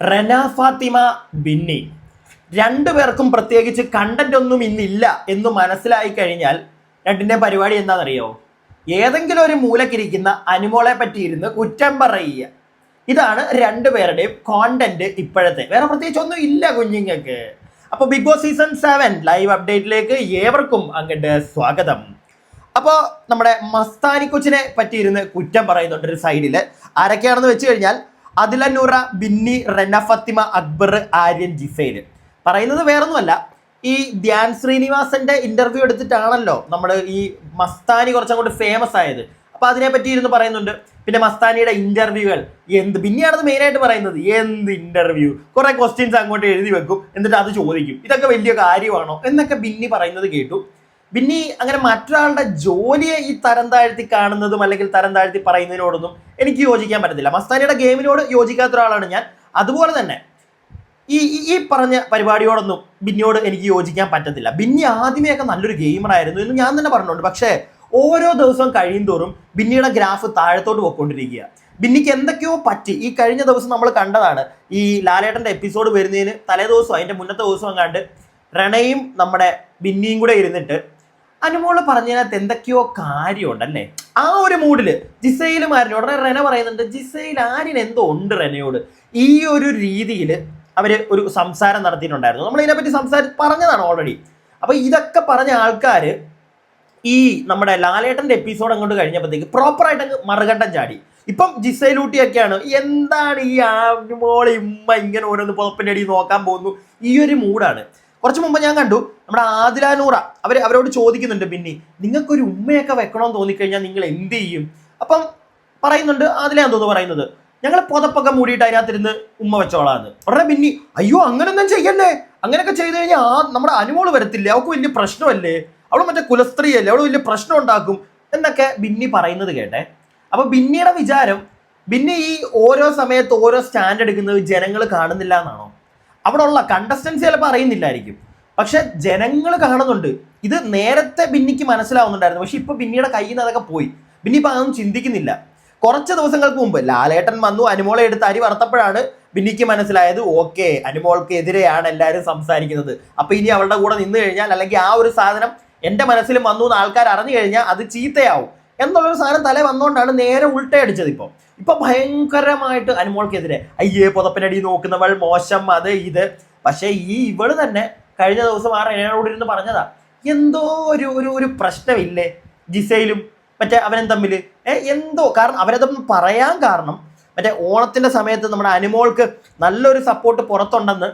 റന ഫാത്തിമ ബിന്നി. രണ്ടുപേർക്കും പ്രത്യേകിച്ച് കണ്ടന്റ് ഒന്നും ഇന്നില്ല എന്ന് മനസ്സിലായി കഴിഞ്ഞാൽ രണ്ടിന്റെ പരിപാടി എന്താണെന്നറിയോ? ഏതെങ്കിലും ഒരു മൂലക്കിരിക്കുന്ന അനുമോളെ പറ്റി ഇരുന്ന് കുറ്റം പറയുക. ഇതാണ് രണ്ടുപേരുടെയും കോണ്ടന്റ് ഇപ്പോഴത്തെ. വേറെ പ്രത്യേകിച്ച് ഒന്നും ഇല്ല കുഞ്ഞുങ്ങൾക്ക്. അപ്പോൾ Bigg Boss season seven live അപ്ഡേറ്റിലേക്ക് ഏവർക്കും അങ്ങോട്ട് സ്വാഗതം. അപ്പോൾ നമ്മുടെ മസ്താനി കൊച്ചിനെ പറ്റിയിരുന്ന് കുറ്റം പറയുന്നുണ്ട് ഒരു സൈഡിൽ ആരൊക്കെയാണെന്ന് വെച്ച് കഴിഞ്ഞാൽ അതിലന്നൂറ ബിന്നി റെന ഫത്തിമ അക്ബർ ആര്യൻ ജിസൈൽ പറയുന്നത് വേറൊന്നുമല്ല. ഈ ധ്യാൻ ശ്രീനിവാസന്റെ ഇന്റർവ്യൂ എടുത്തിട്ടാണല്ലോ നമ്മൾ ഈ മസ്താനി കുറച്ചങ്ങോട്ട് ഫേമസ് ആയത്. അപ്പൊ അതിനെ പറ്റി ഇരുന്ന് പറയുന്നുണ്ട്. പിന്നെ മസ്താനിയുടെ ഇന്റർവ്യൂകൾ എന്ത്? പിന്നെയാണത് മെയിനായിട്ട് പറയുന്നത്. എന്ത് ഇന്റർവ്യൂ കുറെ ക്വസ്റ്റ്യൻസ് അങ്ങോട്ട് എഴുതി വെക്കും. എന്നിട്ട് അത് ചോദിക്കും. ഇതൊക്കെ വലിയ കാര്യമാണോ? എന്നൊക്കെ ബിന്നി പറയുന്നത് കേട്ടു. ബിന്നി അങ്ങനെ മറ്റൊരാളുടെ ജോലിയെ ഈ തരം താഴ്ത്തി കാണുന്നതും അല്ലെങ്കിൽ തരം താഴ്ത്തി പറയുന്നതിനോടൊന്നും എനിക്ക് യോജിക്കാൻ പറ്റത്തില്ല. മസ്താനിയുടെ ഗെയിമിനോട് യോജിക്കാത്ത ഒരാളാണ് ഞാൻ. അതുപോലെ തന്നെ ഈ ഈ- ഈ പറഞ്ഞ പരിപാടിയോടൊന്നും ബിന്നിയോട് എനിക്ക് യോജിക്കാൻ പറ്റത്തില്ല. ബിന്നി ആദ്യമേയൊക്കെ നല്ലൊരു ഗെയിമറായിരുന്നു എന്ന് ഞാൻ തന്നെ പറഞ്ഞിട്ടുണ്ട്. പക്ഷേ ഓരോ ദിവസവും കഴിയും തോറും ബിന്നിയുടെ ഗ്രാഫ് താഴത്തോട്ട് പോയിക്കൊണ്ടിരിക്കുക. ബിന്നിക്ക് എന്തൊക്കെയോ പറ്റി. ഈ കഴിഞ്ഞ ദിവസം നമ്മൾ കണ്ടതാണ്. ഈ ലാലേട്ടന്റെ എപ്പിസോഡ് വരുന്നതിന് തലേ ദിവസവും അതിന്റെ മുന്നത്തെ ദിവസവും കണ്ട് റണയും നമ്മുടെ ബിന്നിയും കൂടെ ഇരുന്നിട്ട് അനുമോൾ പറഞ്ഞതിനകത്ത് എന്തൊക്കെയോ കാര്യമുണ്ടല്ലേ? ആ ഒരു മൂഡിൽ ജിസയിലും ആരിനോട് ഉടനെ റെന പറയുന്നുണ്ട് ജിസയിൽ ആരിന് എന്തോ ഉണ്ട് റെനയോട്? ഈ ഒരു രീതിയിൽ അവർ ഒരു സംസാരം നടത്തിയിട്ടുണ്ടായിരുന്നു. നമ്മൾ ഇതിനെപ്പറ്റി സംസാരി പറഞ്ഞതാണ് ഓൾറെഡി അപ്പൊ ഇതൊക്കെ പറഞ്ഞ ആൾക്കാര് ഈ നമ്മുടെ ലാലേട്ടന്റെ എപ്പിസോഡ് അങ്ങോട്ട് കഴിഞ്ഞപ്പോഴത്തേക്ക് പ്രോപ്പറായിട്ട് അങ്ങ് മറുകണ്ടം ചാടി. ഇപ്പം ജിസയിലൂട്ടിയൊക്കെയാണ് എന്താണ് ഈ ആമോളെ ഉമ്മ ഇങ്ങനെ ഓരോന്ന് പുതപ്പിന്റെ അടി നോക്കാൻ പോകുന്നു. ഈ ഒരു മൂഡാണ്. കുറച്ച് മുമ്പ് ഞാൻ കണ്ടു നമ്മുടെ ആദിലാനൂറ അവർ അവരോട് ചോദിക്കുന്നുണ്ട് പിന്നെ നിങ്ങൾക്കൊരു ഉമ്മയൊക്കെ വെക്കണമെന്ന് തോന്നിക്കഴിഞ്ഞാൽ നിങ്ങൾ എന്ത് ചെയ്യും? അപ്പം പറയുന്നുണ്ട് ആദിലാൻ തോന്നുന്നു പറയുന്നത്. ഞങ്ങൾ പുതപ്പൊക്കെ മൂടിയിട്ട് അതിനകത്തിരുന്ന് ഉമ്മ വെച്ചോളാന്ന് ഉടനെ പിന്നെ അയ്യോ അങ്ങനൊന്നും ചെയ്യല്ലേ? അങ്ങനെയൊക്കെ ചെയ്തു കഴിഞ്ഞാൽ ആ നമ്മുടെ അനുമോൾ വരത്തില്ലേ? അവൾക്ക് വലിയ പ്രശ്നമല്ലേ? അവൾ മറ്റേ കുലസ്ത്രീയല്ലേ? അവൾ വലിയ പ്രശ്നം ഉണ്ടാക്കും. എന്നൊക്കെ ബിന്നി പറയുന്നത് കേട്ടെ. അപ്പൊ ബിന്നിയുടെ വിചാരം ബിന്നി ഈ ഓരോ സമയത്ത് ഓരോ സ്റ്റാൻഡ് എടുക്കുന്നത് ജനങ്ങൾ കാണുന്നില്ല എന്നാണോ? അവിടെ ഉള്ള കണ്ടസ്റ്റൻസ് ചിലപ്പോൾ അറിയുന്നില്ലായിരിക്കും. പക്ഷെ ജനങ്ങൾ കാണുന്നുണ്ട്. ഇത് നേരത്തെ ബിന്നിക്ക് മനസ്സിലാവുന്നുണ്ടായിരുന്നു. പക്ഷെ ഇപ്പൊ ബിന്നിയുടെ കയ്യിൽ നിന്ന് അതൊക്കെ പോയി. ബിന്നി ഇപ്പൊ അതൊന്നും ചിന്തിക്കുന്നില്ല. കുറച്ച് ദിവസങ്ങൾക്ക് മുമ്പ് ലാലേട്ടൻ വന്നു അനുമോളെ എടുത്ത് അരി വറുത്തപ്പോഴാണ് ബിന്നിക്ക് മനസ്സിലായത് ഓക്കെ അനുമോൾക്ക് എതിരെയാണ് എല്ലാവരും സംസാരിക്കുന്നത്. അപ്പൊ ഇനി അവളുടെ കൂടെ നിന്ന് കഴിഞ്ഞാൽ അല്ലെങ്കിൽ ആ ഒരു സാധനം എന്റെ മനസ്സിലും വന്നു എന്ന് ആൾക്കാർ അറിഞ്ഞു കഴിഞ്ഞാൽ അത് ചീത്തയാവും. എന്നുള്ളൊരു സാധനം തല വന്നുകൊണ്ടാണ് നേരെ ഉൾട്ടയടിച്ചത് ഇപ്പോൾ ഇപ്പൊ. ഭയങ്കരമായിട്ട് അനുമോൾക്കെതിരെ അയ്യേ പുതപ്പിനടി നോക്കുന്നവൾ മോശം അത് ഇത്. പക്ഷേ ഈ ഇവൾ തന്നെ കഴിഞ്ഞ ദിവസം ആ റെനോട് ഇരുന്ന് പറഞ്ഞതാ എന്തോ ഒരു ഒരു ഒരു പ്രശ്നമില്ലേ ജിസയിലും മറ്റേ അവനും തമ്മിൽ എന്തോ കാരണം അവരതൊന്നും പറയാൻ കാരണം മറ്റേ ഓണത്തിന്റെ സമയത്ത് നമ്മുടെ അനുമോൾക്ക് നല്ലൊരു സപ്പോർട്ട് പുറത്തുണ്ടെന്ന്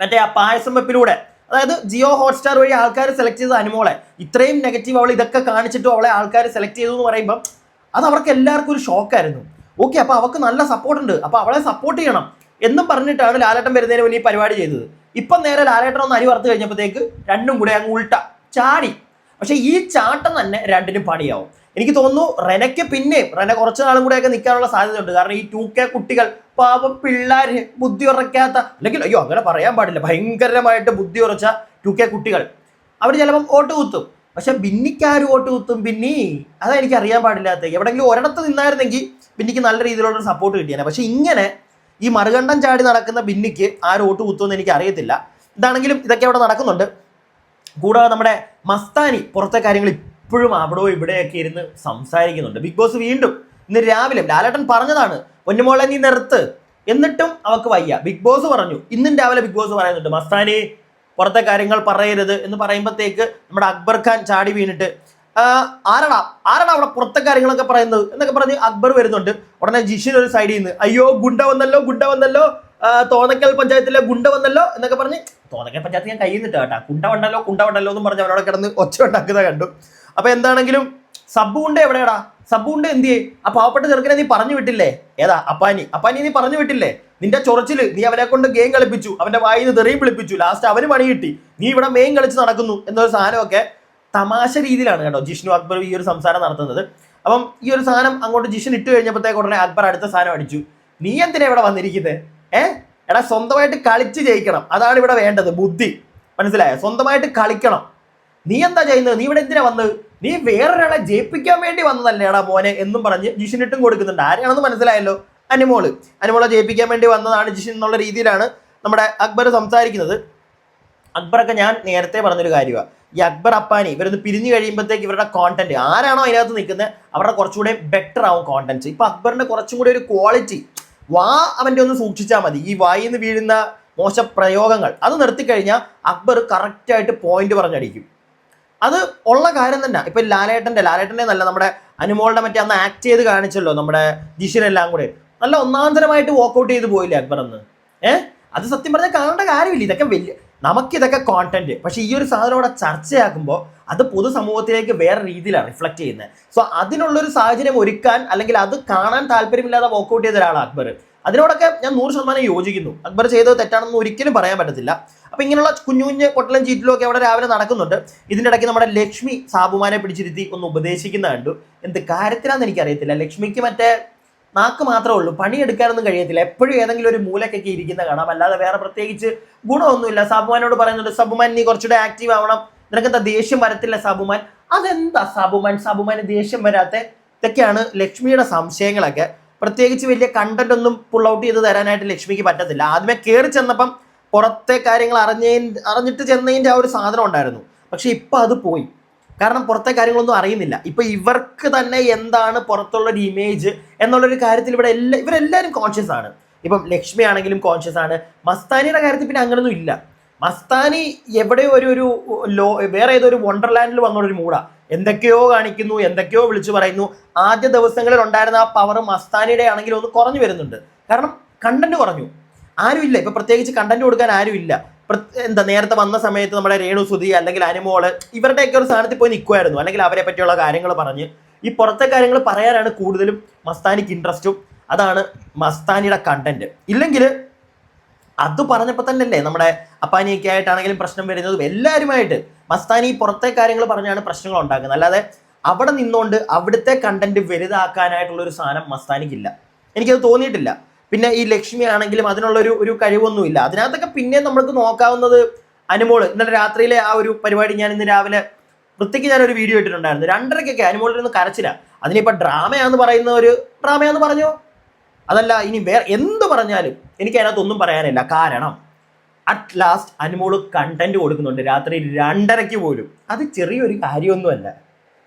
മറ്റേ ആ പായസം വെപ്പിലൂടെ അതായത് ജിയോ ഹോട്ട്സ്റ്റാർ വഴി ആൾക്കാർ സെലക്ട് ചെയ്ത അനുമോളെ. ഇത്രയും നെഗറ്റീവ് അവൾ ഇതൊക്കെ കാണിച്ചിട്ടും അവളെ ആൾക്കാർ സെലക്ട് ചെയ്തു എന്ന് പറയുമ്പോൾ അത് അവർക്ക് എല്ലാവർക്കും ഒരു ഷോക്കായിരുന്നു ഓക്കെ അപ്പൊ അവൾക്ക് നല്ല സപ്പോർട്ട് ഉണ്ട്. അപ്പൊ അവളെ സപ്പോർട്ട് ചെയ്യണം എന്നും പറഞ്ഞിട്ടാണ് ലാലേട്ടൻ വരുന്നതിന് മുന്നേ ഈ പരിപാടി ചെയ്തത്. ഇപ്പം നേരെ ലാലേട്ടൻ ഒന്ന് അരി വറുത്ത് കഴിഞ്ഞപ്പോഴത്തേക്ക് രണ്ടും കൂടെ അങ്ങ് ഉൾട്ട ചാടി. പക്ഷെ ഈ ചാട്ടം തന്നെ രണ്ടിനും പണിയാവും. എനിക്ക് തോന്നുന്നു റെനയ്ക്ക് പിന്നെയും റെന കുറച്ച് നാളും കൂടെയൊക്കെ നിൽക്കാനുള്ള സാധ്യതയുണ്ട്. കാരണം ഈ ടു കെ കുട്ടികൾ പാവ പിള്ളേര് ബുദ്ധി ഉറക്കാത്ത അല്ലെങ്കിൽ അയ്യോ അങ്ങനെ പറയാൻ പാടില്ല. ഭയങ്കരമായിട്ട് ബുദ്ധി ഉറച്ച ടു കെ കുട്ടികൾ. അവർ ചിലപ്പം വോട്ട് കുത്തും. പക്ഷെ ബിന്നിക്കാര് വോട്ട് കുത്തും? ബിന്നി. അതാ എനിക്ക് അറിയാൻ പാടില്ലാത്ത എവിടെയെങ്കിലും ഒരിടത്ത് നിന്നായിരുന്നെങ്കിൽ ബിന്നിക്ക് നല്ല രീതിയിലുള്ള സപ്പോർട്ട് കിട്ടിയാണ് പക്ഷെ ഇങ്ങനെ ഈ മറുകണ്ഠം ചാടി നടക്കുന്ന ബിന്നിക്ക് ആര് വോട്ട് കുത്തുമെന്ന് എനിക്ക് അറിയത്തില്ല. ഇതാണെങ്കിലും ഇതൊക്കെ അവിടെ നടക്കുന്നുണ്ട്. കൂടാതെ നമ്മുടെ മസ്താനി പുറത്തെ കാര്യങ്ങൾ ഇപ്പോഴും അവിടെ ഇവിടെയൊക്കെ ഇരുന്ന് സംസാരിക്കുന്നുണ്ട്. ബിഗ് ബോസ് വീണ്ടും ഇന്ന് രാവിലെ ലാലേട്ടൻ പറഞ്ഞതാണ് പൊന്നുമോളെ നീ നിർത്ത്. എന്നിട്ടും അവക്ക് വയ്യ. ബിഗ് ബോസ് പറഞ്ഞു ഇന്നും രാവിലെ ബിഗ് ബോസ് പറയുന്നുണ്ട് മസ്താനി പുറത്തെ കാര്യങ്ങൾ പറയരുത്. എന്ന് പറയുമ്പോഴത്തേക്ക് നമ്മുടെ അക്ബർ ഖാൻ ചാടി വീണിട്ട് "ആ, ആരടാ? ആരടാ അവിടെ പുറത്തെ കാര്യങ്ങളൊക്കെ പറയുന്നത്? എന്നൊക്കെ പറഞ്ഞ് അക്ബർ വരുന്നുണ്ട്. ഉടനെ ജിഷിൻ ഒരു സൈഡിൽ നിന്ന് അയ്യോ ഗുണ്ട വന്നല്ലോ ഗുണ്ട വന്നല്ലോ തോന്നക്കൽ പഞ്ചായത്തിലെ ഗുണ്ട വന്നല്ലോ. എന്നൊക്കെ പറഞ്ഞ് തോന്നക്കൽ പഞ്ചായത്ത് ഞാൻ കയ്യിൽ നിന്നിട്ട് കേട്ടാ. കുണ്ട വണ്ടല്ലോ കുണ്ട വണ്ടല്ലോ എന്നും പറഞ്ഞ് അവനോട് കിടന്ന് ഒച്ച ഉണ്ടാക്കുന്നത് കണ്ടു. അപ്പൊ എന്താണെങ്കിലും സബ്ബുണ്ട് എവിടെയാടാ? സബ്ബുണ്ട് ചെയ്യേ ആ പാവപ്പെട്ട ചെറുക്കനെ നീ പറഞ്ഞു വിട്ടില്ലേ? ഏതാ? അപ്പാനി. അപ്പാനി നീ പറഞ്ഞു വിട്ടില്ലേ? നിന്റെ ചൊറച്ചിൽ നീ അവനെ കൊണ്ട് ഗെയിം കളിപ്പിച്ചു. അവന്റെ വായിന്ന് തെറിയും വിളിപ്പിച്ചു. ലാസ്റ്റ് അവന് പണി കിട്ടി. നീ ഇവിടെ മെയിൻ കളിച്ച് നടക്കുന്നു എന്നൊരു സാധനമൊക്കെ തമാശ രീതിയിലാണ് കേട്ടോ ജിഷ്ണു അക്ബർ ഈ ഒരു സംസാരം നടത്തുന്നത്. അപ്പം ഈ ഒരു സാധനം അങ്ങോട്ട് ജിഷൻ ഇട്ട് കഴിഞ്ഞപ്പോഴത്തേക്ക് ഉടനെ അക്ബർ അടുത്ത സാധനം അടിച്ചു. നീ എന്തിനാ ഇവിടെ വന്നിരിക്കുന്നത് ഏ? എടാ സ്വന്തമായിട്ട് കളിച്ച് ജയിക്കണം. അതാണ് ഇവിടെ വേണ്ടത്. ബുദ്ധി. മനസ്സിലായോ? സ്വന്തമായിട്ട് കളിക്കണം. നീ എന്താ ചെയ്യുന്നത്? നീ ഇവിടെ എന്തിനാ വന്നത്? നീ വേറൊരാളെ ജയിപ്പിക്കാൻ വേണ്ടി വന്നതല്ലേടാ മോനെ എന്നും പറഞ്ഞ് ജിഷിനിട്ടും കൊടുക്കുന്നുണ്ട്. ആരെയാണെന്ന് മനസ്സിലായല്ലോ? അനിമോൾ. അനിമോളെ ജയിപ്പിക്കാൻ വേണ്ടി വന്നതാണ് ജിഷിൻ എന്നുള്ള രീതിയിലാണ് നമ്മുടെ അക്ബർ സംസാരിക്കുന്നത്. അക്ബറൊക്കെ ഞാൻ നേരത്തെ പറഞ്ഞൊരു കാര്യമാണ് ഈ അക്ബർ അപ്പാനി ഇവരൊന്ന് പിരിഞ്ഞു കഴിയുമ്പോഴത്തേക്ക് ഇവരുടെ കോണ്ടന്റ് ആരാണോ അതിനകത്ത് നിൽക്കുന്നത് അവരുടെ കുറച്ചുകൂടെ ബെറ്റർ ആവും കോണ്ടന്റ്സ് ഇപ്പൊ അക്ബറിന്റെ കുറച്ചും കൂടി ഒരു ക്വാളിറ്റി വാ അവന്റെ ഒന്ന് സൂക്ഷിച്ചാൽ മതി. ഈ വായിൽ നിന്ന് വീഴുന്ന മോശ പ്രയോഗങ്ങൾ അത് നിർത്തിക്കഴിഞ്ഞാൽ അക്ബർ കറക്റ്റായിട്ട് പോയിന്റ് പറഞ്ഞടിക്കും. അത് ഉള്ള കാര്യം തന്നെ. ഇപ്പൊ ലാലേട്ടന്റെ ലാലേട്ടന്റെ നല്ല നമ്മുടെ അനുമോളുടെ മറ്റേ അന്ന് ആക്ട് ചെയ്ത് കാണിച്ചല്ലോ നമ്മുടെ ജിഷിനെല്ലാം കൂടെ. നല്ല ഒന്നാന്തരമായിട്ട് വർക്കൗട്ട് ചെയ്ത് പോയില്ലേ അക്ബർ അന്ന്. ഏഹ് അത് സത്യം പറഞ്ഞാൽ കാണേണ്ട കാര്യമില്ല. ഇതൊക്കെ വലിയ നമുക്കിതൊക്കെ കോണ്ടന്റ് പക്ഷെ ഈ ഒരു സാധനം അവിടെ ചർച്ചയാക്കുമ്പോൾ അത് പൊതുസമൂഹത്തിലേക്ക് വേറെ രീതിയിലാണ് റിഫ്ലക്ട് ചെയ്യുന്നത്. സോ അതിനുള്ളൊരു സാഹചര്യം ഒരുക്കാൻ അല്ലെങ്കിൽ അത് കാണാൻ താല്പര്യമില്ലാതെ വർക്കൗട്ട് ചെയ്ത ഒരാളാണ് അക്ബർ. അതിനോടൊക്കെ ഞാൻ നൂറ് ശതമാനം യോജിക്കുന്നു. അക്ബർ ചെയ്തത് തെറ്റാണെന്ന് ഒരിക്കലും പറയാൻ പറ്റത്തില്ല. അപ്പൊ ഇങ്ങനെയുള്ള കുഞ്ഞു കുഞ്ഞ് കൊട്ടലും ചീറ്റിലും ഒക്കെ അവിടെ രാവിലെ നടക്കുന്നുണ്ട്. ഇതിന്റെ ഇടയ്ക്ക് നമ്മുടെ ലക്ഷ്മി സാബുമാനെ പിടിച്ചിരുത്തി ഒന്ന് ഉപദേശിക്കുന്ന കണ്ടു. എന്ത് കാര്യത്തിലാന്ന് എനിക്കറിയത്തില്ല. ലക്ഷ്മിക്ക് മറ്റേ നാക്ക് മാത്രമേ ഉള്ളൂ. പണിയെടുക്കാനൊന്നും കഴിയത്തില്ല. എപ്പോഴും ഏതെങ്കിലും ഒരു മൂലക്കൊക്കെ ഇരിക്കുന്ന കാണാം. അല്ലാതെ വേറെ പ്രത്യേകിച്ച് ഗുണമൊന്നുമില്ല. സാബുമാനോട് പറയുന്നുണ്ട് സബുമാൻ നീ കുറച്ചുകൂടെ ആക്റ്റീവ് ആവണം. നിനക്കെന്താ ദേഷ്യം വരത്തില്ല സാബുമാൻ? അതെന്താ സാബുമാൻ? സാബുമാന് ദേഷ്യം വരാത്ത? ഇതൊക്കെയാണ് ലക്ഷ്മിയുടെ സംശയങ്ങളൊക്കെ. പ്രത്യേകിച്ച് വലിയ കണ്ടന്റ് ഒന്നും പുൾ ഔട്ട് ചെയ്ത് തരാനായിട്ട് ലക്ഷ്മിക്ക് പറ്റത്തില്ല. ആദ്യമേ കയറി ചെന്നപ്പം പുറത്തെ കാര്യങ്ങൾ അറിഞ്ഞതിന് അറിഞ്ഞിട്ട് ചെന്നതിന്റെ ആ ഒരു സാധനം ഉണ്ടായിരുന്നു. പക്ഷെ ഇപ്പം അത് പോയി. കാരണം പുറത്തെ കാര്യങ്ങളൊന്നും അറിയുന്നില്ല. ഇപ്പൊ ഇവർക്ക് തന്നെ എന്താണ് പുറത്തുള്ള ഒരു ഇമേജ് എന്നുള്ളൊരു കാര്യത്തിൽ ഇവിടെ എല്ലാ ഇവരെല്ലാവരും കോൺഷ്യസ് ആണ്. ഇപ്പം ലക്ഷ്മി ആണെങ്കിലും കോൺഷ്യസ് ആണ്. മസ്താനിയുടെ കാര്യത്തിൽ പിന്നെ അങ്ങനൊന്നും ഇല്ല. മസ്താനി എവിടെയോ ഒരു ഒരു ലോ വേറെ ഏതോ ഒരു വണ്ടർലാൻഡിൽ വന്നൊരു മൂടാ. എന്തൊക്കെയോ കാണിക്കുന്നു എന്തൊക്കെയോ വിളിച്ചു പറയുന്നു. ആദ്യ ദിവസങ്ങളിൽ ഉണ്ടായിരുന്ന ആ പവർ മസ്താനിയുടെ ആണെങ്കിലും ഒന്ന് കുറഞ്ഞു വരുന്നുണ്ട്. കാരണം കണ്ടന്റ് കുറഞ്ഞു. ആരുമില്ല. ഇപ്പൊ പ്രത്യേകിച്ച് കണ്ടന്റ് കൊടുക്കാൻ ആരുമില്ല. എന്താ നേരത്തെ വന്ന സമയത്ത് നമ്മുടെ രേണു സുധി അല്ലെങ്കിൽ അനുമോൾ ഇവരുടെയൊക്കെ ഒരു സ്ഥാനത്ത് പോയി നിൽക്കുമായിരുന്നു അല്ലെങ്കിൽ അവരെ പറ്റിയുള്ള കാര്യങ്ങൾ പറഞ്ഞ് ഈ പുറത്തെ കാര്യങ്ങൾ പറയാനാണ് കൂടുതലും മസ്താനിക്ക് ഇൻട്രസ്റ്റും അതാണ് മസ്താനിയുടെ കണ്ടന്റ് ഇല്ലെങ്കിൽ അത് പറഞ്ഞപ്പോൾ തന്നെയല്ലേ നമ്മുടെ അപ്പാനിയൊക്കെ ആയിട്ടാണെങ്കിലും പ്രശ്നം വരുന്നതും എല്ലാവരുമായിട്ട് മസ്താനി പുറത്തെ കാര്യങ്ങൾ പറഞ്ഞാണ് പ്രശ്നങ്ങൾ ഉണ്ടാക്കുന്നത്. അല്ലാതെ അവിടെ നിന്നുകൊണ്ട് അവിടുത്തെ കണ്ടന്റ് വലുതാക്കാനായിട്ടുള്ള ഒരു സാധനം മസ്താനിക്കില്ല. എനിക്കത് തോന്നിയിട്ടില്ല. പിന്നെ ഈ ലക്ഷ്മി ആണെങ്കിലും അതിനുള്ളൊരു ഒരു കഴിവൊന്നുമില്ല. അതിനകത്തൊക്കെ പിന്നെ നമ്മൾക്ക് നോക്കാവുന്നത് അനുമോൾ. ഇന്നലെ രാത്രിയിലെ ആ ഒരു പരിപാടി ഞാൻ ഇന്ന് രാവിലെ വൃത്തിക്ക് ഞാൻ ഒരു വീഡിയോ ഇട്ടിട്ടുണ്ടായിരുന്നു. രണ്ടരയ്ക്കൊക്കെ അനുമോളിൽ നിന്ന് കരച്ചില്ല അതിനിപ്പോൾ ഡ്രാമയാന്ന് പറയുന്ന ഒരു ഡ്രാമയാന്ന് പറഞ്ഞോ? അതല്ല ഇനി വേറെ എന്ത് പറഞ്ഞാലും എനിക്ക് അതിനകത്തൊന്നും പറയാനില്ല. കാരണം അറ്റ് ലാസ്റ്റ് അനുമോൾ കണ്ടന്റ് കൊടുക്കുന്നുണ്ട്. രാത്രി രണ്ടരയ്ക്ക് പോലും. അത് ചെറിയൊരു കാര്യമൊന്നുമല്ല.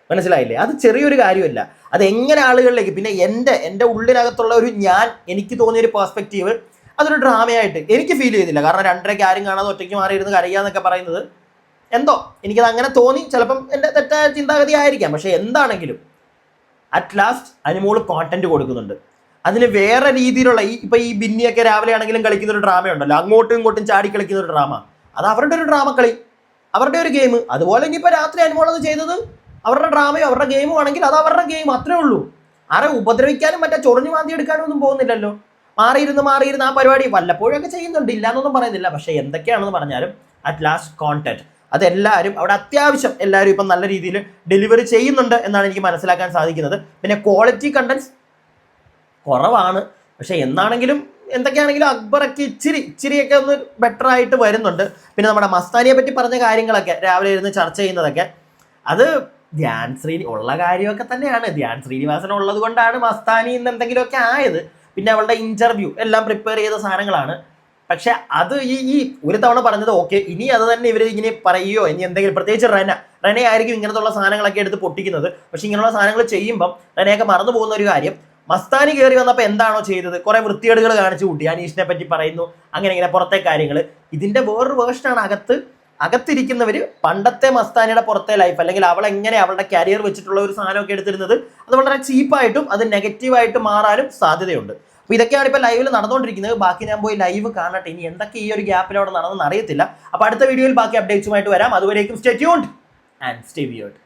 മനസ്സിലായില്ലേ? അത് ചെറിയൊരു കാര്യമല്ല. അത് എങ്ങനെ ആളുകളിലേക്ക് പിന്നെ എന്റെ എന്റെ ഉള്ളിനകത്തുള്ള ഒരു ഞാൻ എനിക്ക് തോന്നിയ ഒരു പെർസ്പെക്റ്റീവ് അതൊരു ഡ്രാമയായിട്ട് എനിക്ക് ഫീൽ ചെയ്തില്ല. കാരണം രണ്ടരയ്ക്ക് ആരും കാണാതെ ഒറ്റയ്ക്ക് മാറിയിരുന്ന് കരയാന്നൊക്കെ പറയുന്നത് എന്തോ? എനിക്കത് അങ്ങനെ തോന്നി. ചിലപ്പം എന്റെ തെറ്റായ ചിന്താഗതി ആയിരിക്കാം. പക്ഷേ എന്താണെങ്കിലും അറ്റ് ലാസ്റ്റ് അനുമോൾ കോണ്ടന്റ് കൊടുക്കുന്നുണ്ട്. അതിന് വേറെ രീതിയിലുള്ള ഈ ഇപ്പം ഈ ബിന്നിയൊക്കെ രാവിലെ ആണെങ്കിലും കളിക്കുന്ന ഒരു ഡ്രാമ ഉണ്ടല്ലോ. അങ്ങോട്ടും ഇങ്ങോട്ടും ചാടി കളിക്കുന്ന ഒരു ഡ്രാമ അത് അവരുടെ ഒരു ഡ്രാമ കളി. അവരുടെ ഒരു ഗെയിം അതുപോലെ ഇനിയിപ്പോൾ രാത്രി അനുമോൾ അത് ചെയ്തത് അവരുടെ ഡ്രാമയോ അവരുടെ ഗെയിമോ ആണെങ്കിൽ അത് അവരുടെ ഗെയിം അത്രേ ഉള്ളൂ. ആരെ ഉപദ്രവിക്കാനും മറ്റേ ചൊറിഞ്ഞു മാന്തി എടുക്കാനും ഒന്നും പോകുന്നില്ലല്ലോ. മാറിയിരുന്ന് മാറിയിരുന്ന് ആ പരിപാടി വല്ലപ്പോഴൊക്കെ ചെയ്യുന്നുണ്ട്. ഇല്ല എന്നൊന്നും പറയുന്നില്ല. പക്ഷെ എന്തൊക്കെയാണെന്ന് പറഞ്ഞാലും അറ്റ് ലാസ്റ്റ് കോണ്ടന്റ് അതെല്ലാവരും അവിടെ അത്യാവശ്യം എല്ലാവരും ഇപ്പം നല്ല രീതിയിൽ ഡെലിവറി ചെയ്യുന്നുണ്ട് എന്നാണ് എനിക്ക് മനസ്സിലാക്കാൻ സാധിക്കുന്നത്. പിന്നെ ക്വാളിറ്റി കണ്ടൻസ് കുറവാണ്. പക്ഷെ എന്നാണെങ്കിലും എന്തൊക്കെയാണെങ്കിലും അക്ബറൊക്കെ ഇച്ചിരി ഇച്ചിരിയൊക്കെ ഒന്ന് ബെറ്റർ ആയിട്ട് വരുന്നുണ്ട്. പിന്നെ നമ്മുടെ മസ്താനിയെ പറ്റി പറഞ്ഞ കാര്യങ്ങളൊക്കെ രാവിലെ ഇരുന്ന് ചർച്ച ചെയ്യുന്നതൊക്കെ. അത് ധ്യാൻ ശ്രീനി ഉള്ള കാര്യമൊക്കെ തന്നെയാണ്. ധ്യാൻ ശ്രീനിവാസൻ ഉള്ളത് കൊണ്ടാണ് മസ്താനി ഇന്ന് എന്തെങ്കിലുമൊക്കെ ആയത്. പിന്നെ അവളുടെ ഇന്റർവ്യൂ എല്ലാം പ്രിപ്പയർ ചെയ്ത സാധനങ്ങളാണ്. പക്ഷെ അത് ഈ ഈ ഒരു തവണ പറഞ്ഞത് ഓക്കെ ഇനി അത് തന്നെ ഇവർ ഇങ്ങനെ പറയുകയോ ഇനി എന്തെങ്കിലും പ്രത്യേകിച്ച് റെന റെന ആയിരിക്കും ഇങ്ങനത്തുള്ള സാധനങ്ങളൊക്കെ എടുത്ത് പൊട്ടിക്കുന്നത്. പക്ഷെ ഇങ്ങനെയുള്ള സാധനങ്ങൾ ചെയ്യുമ്പം റെനയൊക്കെ മറന്നു പോകുന്ന ഒരു കാര്യം മസ്താനി കയറി വന്നപ്പോൾ എന്താണോ ചെയ്തത്? കുറെ വൃത്തികേടുകൾ കാണിച്ചു കൂട്ടി. അനീഷിനെ പറ്റി പറയുന്നു. അങ്ങനെ ഇങ്ങനെ പുറത്തെ കാര്യങ്ങൾ ഇതിന്റെ വേറൊരു വേർഷനാണ് അകത്ത് അകത്തിരിക്കുന്നവര് പണ്ടത്തെ മസ്താനിയുടെ പുറത്തെ ലൈഫ് അല്ലെങ്കിൽ അവൾ എങ്ങനെ അവളുടെ കരിയർ വെച്ചിട്ടുള്ള ഒരു സാധനമൊക്കെ എടുത്തിരുന്നത് അത് വളരെ ചീപ്പായിട്ടും അത് നെഗറ്റീവായിട്ട് മാറാനും സാധ്യതയുണ്ട്. അപ്പൊ ഇതൊക്കെയാണ് ഇപ്പൊ ലൈവിൽ നടന്നുകൊണ്ടിരിക്കുന്നത്. ബാക്കി ഞാൻ പോയി ലൈവ് കാണട്ടെ. ഇനി എന്തൊക്കെ ഈ ഒരു ഗ്യാപ്പിൽ അവിടെ നടന്നെന്ന് അറിയത്തില്ല. അപ്പൊ അടുത്ത വീഡിയോയിൽ ബാക്കി അപ്ഡേറ്റ്സുമായിട്ട് വരാം. അതുവരേക്കും stay tuned and stay weird